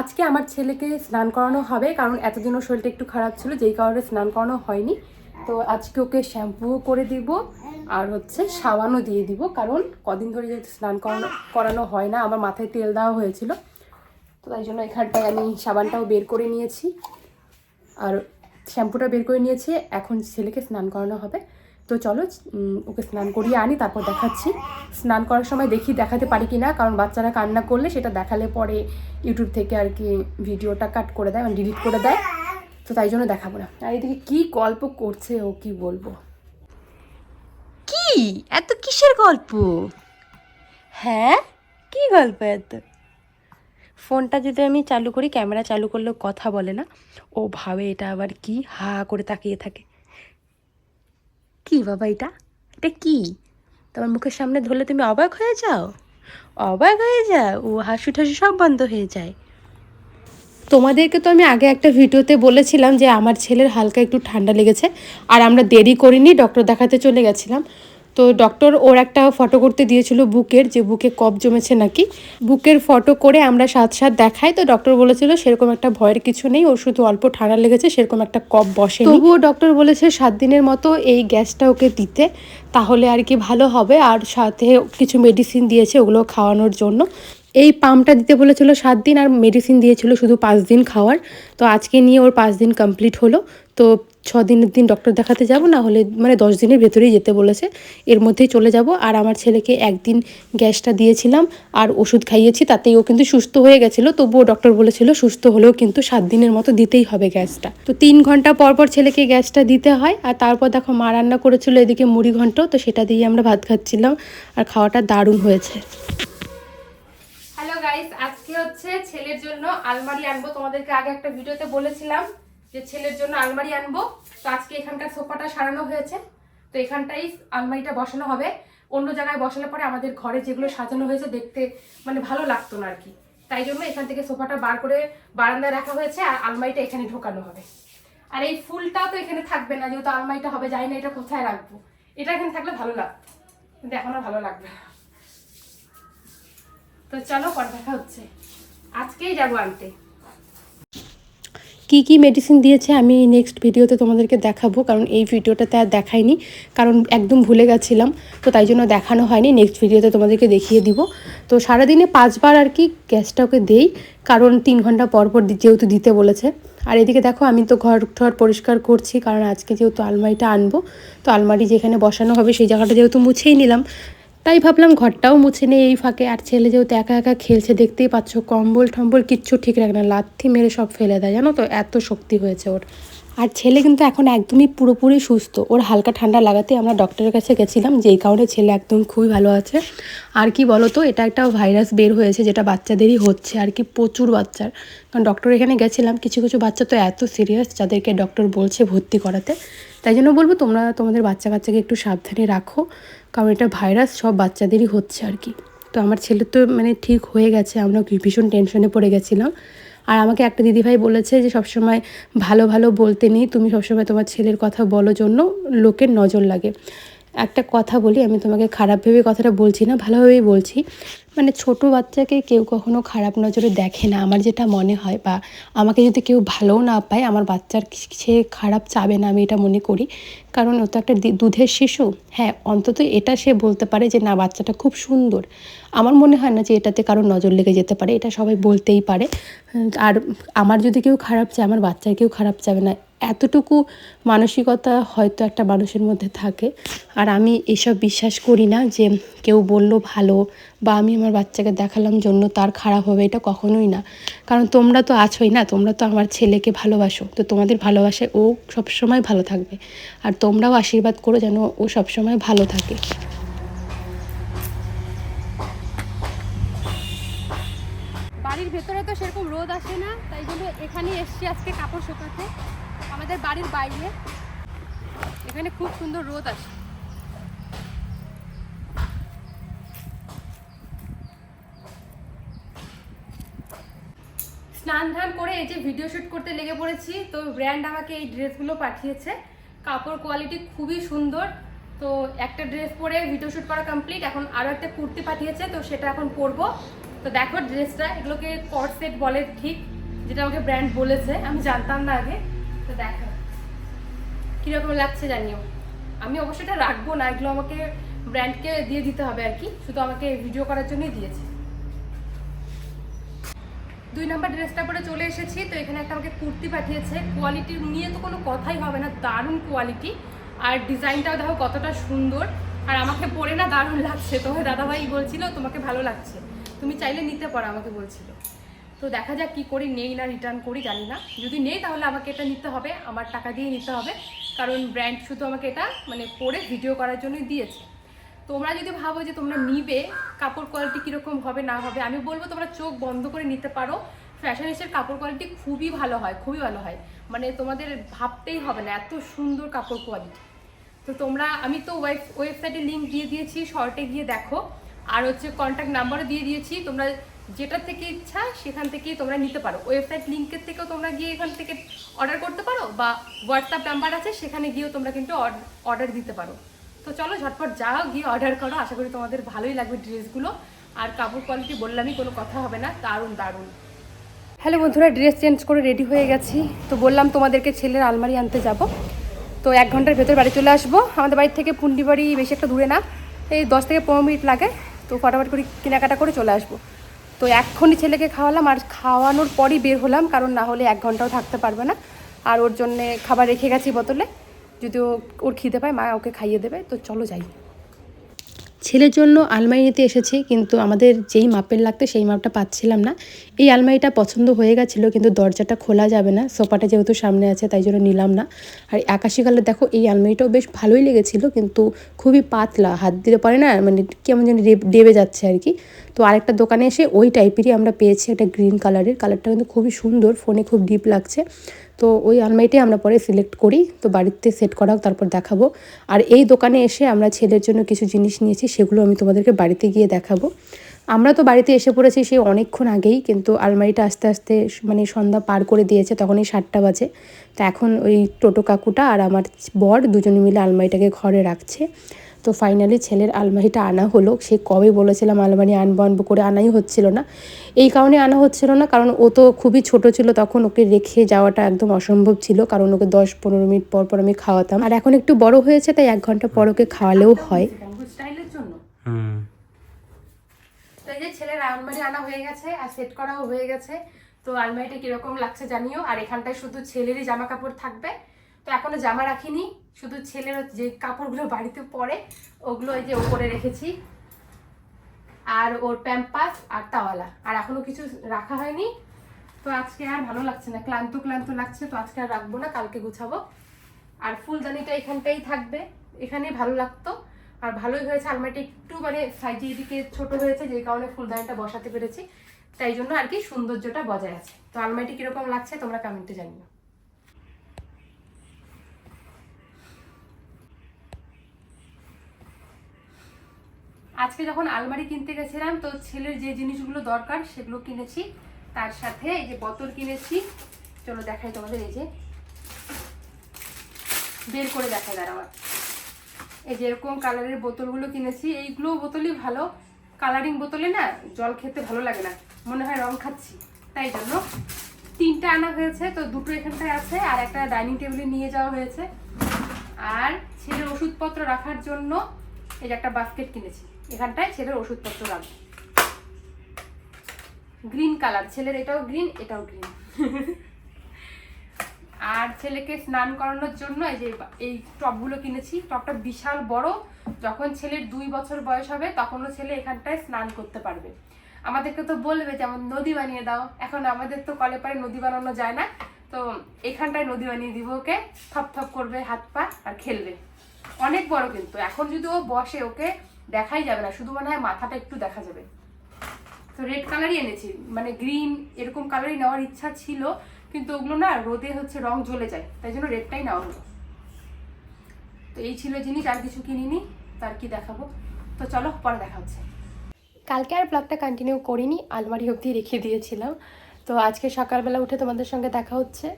আজকে আমার ছেলেকে স্নান করানো হবে, কারণ এতদিন ওর শরীরটা একটু খারাপ ছিল, যেই কারণে স্নান করানো হয়নি। তো আজকে ওকে শ্যাম্পু করে দিব, আর হচ্ছে সাবানও দিয়ে দিব, কারণ কদিন ধরে যেহেতু স্নান করানো করানো হয় না, আমার মাথায় তেল দেওয়া হয়েছিল। তো তাই জন্য এখানটায় আমি সাবানটাও বের করে নিয়েছি, আর শ্যাম্পুটা বের করে নিয়েছি, এখন ছেলেকে স্নান করানো হবে। তো চলো ওকে স্নান করিয়ে আনি, তারপর দেখাচ্ছি। স্নান করার সময় দেখি দেখাতে পারি কি না কারণ বাচ্চারা কান্না করলে সেটা দেখালে পরে ইউটিউব থেকে আর কি ভিডিওটা কাট করে দেয় মানে ডিলিট করে দেয়। তো তাই জন্য দেখাবো না। আর এদিকে কি গল্প করছে ও, কি বলব? কি? এত কিসের গল্প? হ্যাঁ? কি গল্প এত? ফোনটা যদি আমি চালু করি, ক্যামেরা চালু করলেও কথা বলে না। ও ভাবে এটা আবার কি? হা করে তাকিয়ে থাকে। কি বাবা এটা? এটা কি? তোমার মুখের সামনে ধরলে তুমি অবাক হয়ে যাও? অবাক হয়ে যাও? ও হাসু ঠাসু সব বন্ধ হয়ে যায়। তোমাদেরকে তো আমি আগে একটা ভিডিওতে বলেছিলাম যে আমার ছেলের হালকা একটু ঠান্ডা লেগেছে, আর আমরা দেরি করিনি ডক্টর দেখাতে চলে গেছিলাম। তো ডক্টর ওর একটা ফটো করতে দিয়েছিল বুকের, যে বুকে কফ জমেছে নাকি। বুকের ফটো করে আমরা সাত সাত দেখাই, তো ডক্টর বলেছিল সেরকম একটা ভয়ের কিছু নেই ওর শুধু অল্প ঠান্ডা লেগেছে, সেরকম একটা কফ বসে তবুও ডক্টর বলেছে সাত দিনের মতো এই গ্যাসটা ওকে দিতে, তাহলে আর কি ভালো হবে, আর সাথে কিছু মেডিসিন দিয়েছে ওগুলো খাওয়ানোর জন্য। এই পাম্পটা দিতে বলেছিল সাত দিন, আর মেডিসিন দিয়েছিল শুধু পাঁচ দিন খাওয়ার। তো আজকে নিয়ে ওর পাঁচ দিন কমপ্লিট হলো। তো ছ দিনের দিন ডক্টর দেখাতে যাব, না হলে মানে দশ দিনের ভেতরেই যেতে বলেছে। এর মধ্যেই চলে যাব। আর আমার ছেলেকে একদিন গ্যাসটা দিয়েছিলাম আর ওষুধ খাইয়েছি, তাতেই ও কিন্তু সুস্থ হয়ে গেছিল। তবুও ডক্টর বলেছিল সুস্থ হলেও কিন্তু সাত দিনের মতো দিতেই হবে গ্যাসটা। তো তিন ঘণ্টা পর পর ছেলেকে গ্যাসটা দিতে হয়। আর তারপর দেখো মা রান্না করেছিল এদিকে মুড়ি ঘন্ট, তো সেটা দিয়ে আমরা ভাত খাচ্ছিলাম। আর খাওয়াটা দারুণ হয়েছে। হ্যালো গাইস আজকে হচ্ছে ছেলের জন্য আলমারি আনব। তোমাদেরকে আগে একটা ভিডিওতে বলেছিলাম। যে ছেলের জন্য আলমারি আনব। তো আজকে এখানকার সোফাটা সারানো হয়েছে। তো এখানটাই আলমারিটা বসানো হবে। অন্য জায়গায় বসালে পরে আমাদের ঘরে যেগুলো সাজানো হয়েছে দেখতে মানে ভালো লাগতো না আর কি তাই জন্য এখান থেকে সোফাটা বার করে বারান্দায় রাখা হয়েছে আর আলমারিটা এখানে ঢোকানো হবে। আর এই ফুলটাও তো এখানে থাকবে না, যেহেতু আলমারিটা হবে, জানি না এটা কোথায় রাখব। এটা এখানে থাকলে ভালো লাগতো। কিন্তু এখন আর ভালো লাগবে না। তো চলো পর দেখা হচ্ছে। আজকেই যাব আনতে। কি কি মেডিসিন দিয়েছে আমি নেক্সট ভিডিওতে তোমাদেরকে দেখাবো, কারণ এই ভিডিওটাতে আর দেখাইনি, কারণ একদম ভুলে গেছিলাম, তো তাই জন্য দেখানো হয়নি নেক্সট ভিডিওতে তোমাদেরকে দেখিয়ে দিব। তো সারাদিনে পাঁচবার আর কি গ্যাসটা ওকে দেই, কারণ তিন ঘণ্টা পর পর যেহেতু দিতে বলেছে। আর এদিকে দেখো, আমি তো ঘর ঠর পরিষ্কার করছি, কারণ আজকে যেহেতু আলমারিটা আনব, তো আলমারি যেখানে বসানো হবে সেই জায়গাটা যেহেতু মুছেই নিলাম তাই ভাবলাম ঘরটাও মুছে নেই এই ফাঁকে। আর ছেলে যেহেতু একা একা খেলছে, দেখতেই পাচ্ছ কম্বল টম্বল কিচ্ছু ঠিক রাখে না। লাথি মেরে সব ফেলে দেয়, জানো তো? এত শক্তি হয়েছে ওর। আর ছেলে কিন্তু এখন একদমই পুরোপুরি সুস্থ। ওর হালকা ঠান্ডা লাগাতে আমরা ডক্টরের কাছে গেছিলাম, যেই কারণে ছেলে একদম খুবই ভালো আছে। আর কি বলো তো এটা একটা ভাইরাস বের হয়েছে যেটা বাচ্চাদেরই হচ্ছে, আর কি প্রচুর বাচ্চার। কারণ ডক্টর এখানে গেছিলাম, কিছু কিছু বাচ্চা তো এত সিরিয়াস যাদেরকে ডক্টর বলছে ভর্তি করাতে। তাই জন্য বলব তোমরা তোমাদের বাচ্চা কাচ্চাকে একটু সাবধানে রাখো, কারণ এটা ভাইরাস সব বাচ্চাদেরই হচ্ছে আর কি। তো আমার ছেলে তো মানে ঠিক হয়ে গেছে, আমরা ভীষণ টেনশনে পড়ে গেছিলাম। আর আমাকে একটা দিদিভাই বলেছে যে, সবসময় ভালো ভালো বলতে নেই। তুমি সবসময় তোমার ছেলের কথা বলো জন্য লোকের নজর লাগে। একটা কথা বলি, আমি তোমাকে খারাপ ভেবে কথাটা বলছি না, ভালোভাবেই বলছি। মানে ছোট বাচ্চাকে কেউ কখনো খারাপ নজরে দেখে না, আমার যেটা মনে হয় বা আমাকে যদি কেউ ভালোও না পায়, আমার বাচ্চার সে খারাপ চাবে না, আমি এটা মনে করি। কারণ ও তো একটা দুধের শিশু। হ্যাঁ অন্তত এটা সে বলতে পারে যে, না, বাচ্চাটা খুব সুন্দর। আমার মনে হয় না যে এটাতে কারোর নজর লেগে যেতে পারে, এটা সবাই বলতেই পারে। আর আমার যদি কেউ খারাপ চায়, আমার বাচ্চার কেউ খারাপ চাবে না এতটুকু মানসিকতা হয়তো একটা মানুষের মধ্যে থাকে। আর আমি এসব বিশ্বাস করি না যে কেউ বলল ভালো বা আমি আমার বাচ্চাকে দেখালাম জন্য তার খারাপ হবে, এটা কখনোই না। কারণ তোমরা তো আছোই না, তোমরা তো আমার ছেলেকে ভালোবাসো। তো তোমাদের ভালোবাসায় ও সবসময় ভালো থাকবে। আর তোমরাও আশীর্বাদ করো যেন ও সবসময় ভালো থাকে। বাড়ির ভেতরে তো সেরকম রোদ আসে না, তাই জন্য এখানে এসছি আজকে কাপড় শুকাতে। আমাদের বাড়ির বাইরে। এখানে খুব সুন্দর রোদ আসে স্নান ধান করে এই যে ভিডিও শুট করতে লেগে পড়েছি, তো ব্র্যান্ড আমাকে এই ড্রেসগুলো পাঠিয়েছে। কাপড় কোয়ালিটি খুবই সুন্দর। তো একটা ড্রেস পরে ভিডিও শুট করা কমপ্লিট এখন আরও একটা কুর্তি পাঠিয়েছে, তো সেটা এখন পরবো। তো দেখো ড্রেসটা এগুলোকে কট সেট বলে ঠিক, যেটা আমাকে ব্র্যান্ড বলেছে, আমি জানতাম না আগে। দেখো। কীরকম লাগছে জানিও। আমি অবশ্যই এটা রাখব না, এগুলো আমাকে ব্র্যান্ডকে দিয়ে দিতে হবে আর কি। শুধু আমাকে ভিডিও করার জন্যই দিয়েছে। দুই নাম্বার ড্রেসটা পরে চলে এসেছি, তো এখানে একটা আমাকে কুর্তি পাঠিয়েছে। কোয়ালিটি নিয়ে তো কোনো কথাই হবে না, দারুণ কোয়ালিটি আর ডিজাইনটাও দেখো কতটা সুন্দর। আর আমাকে পরে না দারুণ লাগছে। তোমার দাদাভাই বলছিল, তোমাকে ভালো লাগছে। তুমি চাইলে নিতে পারো, আমাকে বলছিল। তো দেখা যাক কি করি, নেই না রিটার্ন করি, জানি না। যদি নেই তাহলে আমাকে এটা নিতে হবে, আমার টাকা দিয়ে নিতে হবে। কারণ ব্র্যান্ড শুধু আমাকে এটা মানে পরে ভিডিও করার জন্যই দিয়েছে। তোমরা যদি ভাবো যে তোমরা নিবে, কাপড় কোয়ালিটি কীরকম হবে, না হবে, আমি বলব তোমরা চোখ বন্ধ করে নিতে পারো। ফ্যাশনিস্টের কাপড় কোয়ালিটি খুবই ভালো হয়, খুবই ভালো হয়। মানে তোমাদের ভাবতেই হবে না, এত সুন্দর কাপড় কোয়ালিটি তো তোমরা, আমি তো ওয়েব ওয়েবসাইটে লিঙ্ক দিয়ে দিয়েছি শর্টে গিয়ে দেখো। আর হচ্ছে কন্ট্যাক্ট নাম্বারও দিয়ে দিয়েছি, তোমরা যেটা থেকে ইচ্ছা সেখান থেকেই তোমরা নিতে পারো। ওয়েবসাইট লিঙ্কের থেকেও তোমরা গিয়ে এখান থেকে অর্ডার করতে পারো বা হোয়াটসঅ্যাপ নাম্বার আছে, সেখানে গিয়েও তোমরা কিন্তু অর্ডার দিতে পারো। তো চলো ঝটপট যাও, গিয়ে অর্ডার করো। আশা করি তোমাদের ভালোই লাগবে ড্রেসগুলো। আর কাপড় কোয়ালিটি বললামই, কোনো কথা হবে না। দারুণ দারুণ। হ্যালো বন্ধুরা ড্রেস চেঞ্জ করে রেডি হয়ে গেছি। তো বললাম তোমাদেরকে ছেলের আলমারি আনতে যাব। তো এক ঘণ্টার ভেতর বাড়ি চলে আসব। আমাদের বাড়ি থেকে পুন্ডি বাড়ি বেশি একটা দূরে না। এই দশ থেকে পনেরো মিনিট লাগে। তো ফটাফট করে কেনাকাটা করে চলে আসব। তো এক্ষুনি ছেলেকে খাওয়ালাম আর খাওয়ানোর পরই বের হলাম, কারণ না হলে এক ঘন্টাও থাকতে পারবে না। আর ওর জন্যে খাবার রেখে গেছি বোতলে, যদি ওর খিদে পায়, মা ওকে খাইয়ে দেবে, তো চলো যাই। ছেলের জন্য আলমারি নিতে এসেছি, কিন্তু আমাদের যেই মাপের লাগতো সেই মাপটা পাচ্ছিলাম না। এই আলমারিটা পছন্দ হয়ে গেছিল, কিন্তু দরজাটা খোলা যাবে না, সোফাটা যেহেতু সামনে আছে, তাই জন্য নিলাম না। আর আকাশি কালার, দেখো, এই আলমারিটাও বেশ ভালোই লেগেছিলো, কিন্তু খুবই পাতলা, হাত দিতে পারে না মানে কেমন যেন ডেবে যাচ্ছে আর কি। তো আরেকটা দোকানে এসে ওই টাইপেরই আমরা পেয়েছি একটা গ্রিন কালারের কালারটা কিন্তু খুবই সুন্দর ফোনে খুব ডিপ লাগছে। তো ওই আলমারিটাই আমরা পরে সিলেক্ট করি, তো বাড়িতে সেট করাও তারপর দেখাবো। আর এই দোকানে এসে আমরা ছেলের জন্য কিছু জিনিস নিয়েছি, সেগুলো আমি তোমাদেরকে বাড়িতে গিয়ে দেখাবো। আমরা তো বাড়িতে এসে পড়েছি সেই অনেকক্ষণ আগেই, কিন্তু আলমারিটা আস্তে আস্তে মানে সন্ধ্যা পার করে দিয়েছে তখনই সাতটা বাজে। তো এখন ওই টোটো কাকুটা আর আমার বর দুজনে মিলে আলমারিটাকে ঘরে রাখছে। তো ফাইনালি ছেলের আলমারিটা আনা হলো। সে কবে বলেছিলাম আলমারি আনব আনব করে আনাই হচ্ছিল না। এই কারণে আনা হচ্ছিল না কারণ ও তো খুবই ছোট ছিল তখন ওকে রেখে যাওয়াটা একদম অসম্ভব ছিল কারণ ওকে দশ পনেরো মিনিট পর পর আমি খাওয়াতাম। আর এখন একটু বড় হয়েছে তাই এক ঘণ্টা পর ওকে খাওয়ালেও হয়। তো এই যে ছেলের আলমারি আনা হয়ে গেছে আর সেট করাও হয়ে গেছে তো আলমারিটা কীরকম লাগছে জানিও। আর এখানটায় শুধু ছেলেরই জামা কাপড় থাকবে। তো এখনও জামা রাখিনি শুধু ছেলের যে কাপড়গুলো বাড়িতে পরে, ওগুলো এই যে ওপরে রেখেছি। আর ওর প্যাম্পাস আর তাওয়ালা। আর এখনও কিছু রাখা হয়নি। তো আজকে আর ভালো লাগছে না। ক্লান্ত ক্লান্ত লাগছে। তো আজকে আর রাখব না, কালকে গুছাবো। আর ফুলদানিটা এখানটাই থাকবে। এখানেই ভালো লাগতো। আর ভালোই হয়েছে। আলমারিটা একটু মানে সাইজে এদিকে ছোট হয়েছে যে কারণে ফুলদানিটা বসাতে পেরেছি। তাই জন্য আর কি সৌন্দর্যটা বজায় আছে। তো আলমারিটি কীরকম লাগছে, তোমরা কমেন্টে জানিও। আজকে যখন আলমারি কিনতে গেছিলাম, তো ছেলের যে জিনিসগুলো দরকার সেগুলো কিনেছি। তার সাথে এই যে বোতল কিনেছি। চলো দেখাই তোমাদের এই যে। বের করে দেখাই, দাঁড়াও। এই যে এরকম কালারের বোতলগুলো কিনেছি। এইগুলো বোতলই ভালো। কালারিং বোতলে না জল খেতে ভালো লাগে না। মনে হয় রং খাচ্ছি। তাই জন্য তিনটা আনা হয়েছে, তো দুটো এখানটায় আছে আর একটা ডাইনিং টেবিলে নিয়ে যাওয়া হয়েছে। আর ছেলের ওষুধপত্র রাখার জন্য এই যে একটা বাস্কেট কিনেছি। এখানটায় ছেলের ওষুধপত্র রাখব। গ্রিন কালার ছেলের এটাও গ্রিন এটাও গ্রিন আর ছেলেকে স্নান করানোর জন্য এই যে এই টবগুলো কিনেছি, টপটা বিশাল বড়, যখন ছেলের দুই বছর বয়স হবে, তখনও ছেলে এখানটায় স্নান করতে পারবে। আমাদেরকে তো বলবে যেমন নদী বানিয়ে দাও। এখন আমাদের তো কলে পারে নদী বানানো যায় না, তো এখানটায় নদী বানিয়ে দিব ওকে। থপ থপ করবে হাত পা আর খেলবে। অনেক বড় কিন্তু। এখন যদি ও বসে ওকে দেখাই যাবে না, শুধু মনে হয় মাথাটা একটু দেখা যাবে। তো রেড কালারই এনেছি মানে গ্রিন এরকম কালারই নেওয়ার ইচ্ছা ছিল, কিন্তু ওগুলো না রোদে হচ্ছে রং জ্বলে যায়, তাই জন্য রেডটাই নেওয়া হলো। তো এই ছিল জিনিস, আর কিছু কিনিনি তার কি দেখাবো। তো চলো, পরে দেখা হচ্ছে। কালকে আর ব্লগটা কন্টিনিউ করিনি, আলমারি অবধি রেখে দিয়েছিলাম। তো আজকে সকালবেলা উঠে তোমাদের সঙ্গে দেখা হচ্ছে।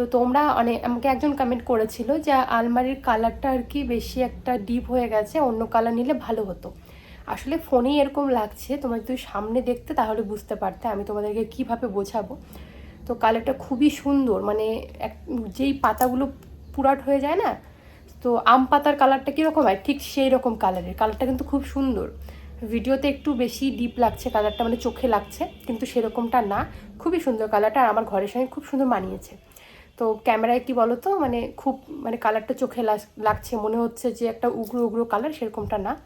তো তোমরা অনেক আমাকে একজন কমেন্ট করেছিল যে আলমারির কালারটা আর কি বেশি একটা ডিপ হয়ে গেছে, অন্য কালার নিলে ভালো হতো। আসলে ফোনেই এরকম লাগছে তোমরা যদি সামনে দেখতে তাহলে বুঝতে পারতে আমি তোমাদেরকে কীভাবে বোঝাবো। তো কালারটা খুবই সুন্দর মানে এক, যেই পাতাগুলো পুরাট হয়ে যায় না, তো আম পাতার কালারটা কীরকম হয়? ঠিক সেই রকম কালারের কালারটা কিন্তু খুব সুন্দর। ভিডিওতে একটু বেশি ডিপ লাগছে কালারটা মানে চোখে লাগছে, কিন্তু সেরকমটা না। খুবই সুন্দর কালারটা আর আমার ঘরের সঙ্গে খুব সুন্দর মানিয়েছে। তো ক্যামেরায় কি বলো তো মানে খুব মানে কালারটা চোখে লাগ- লাগছে। মনে হচ্ছে যে একটা উগ্র উগ্র কালার সেরকমটা না।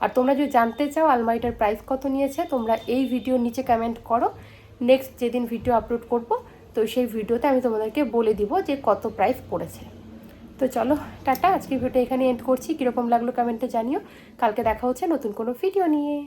আর তোমরা যদি জানতে চাও আলমারিটার প্রাইস কত নিয়েছে, তোমরা এই ভিডিওর নিচে কমেন্ট করো। নেক্সট যেদিন ভিডিও আপলোড করব, তো সেই ভিডিওতে আমি তোমাদেরকে বলে দিব যে কত প্রাইস পড়েছে। তো চলো, টাটা। আজকে ভিডিওটা এখানে এন্ড করছি। কীরকম লাগল কমেন্টে জানিও। কালকে দেখা হচ্ছে নতুন কোনো ভিডিও নিয়ে।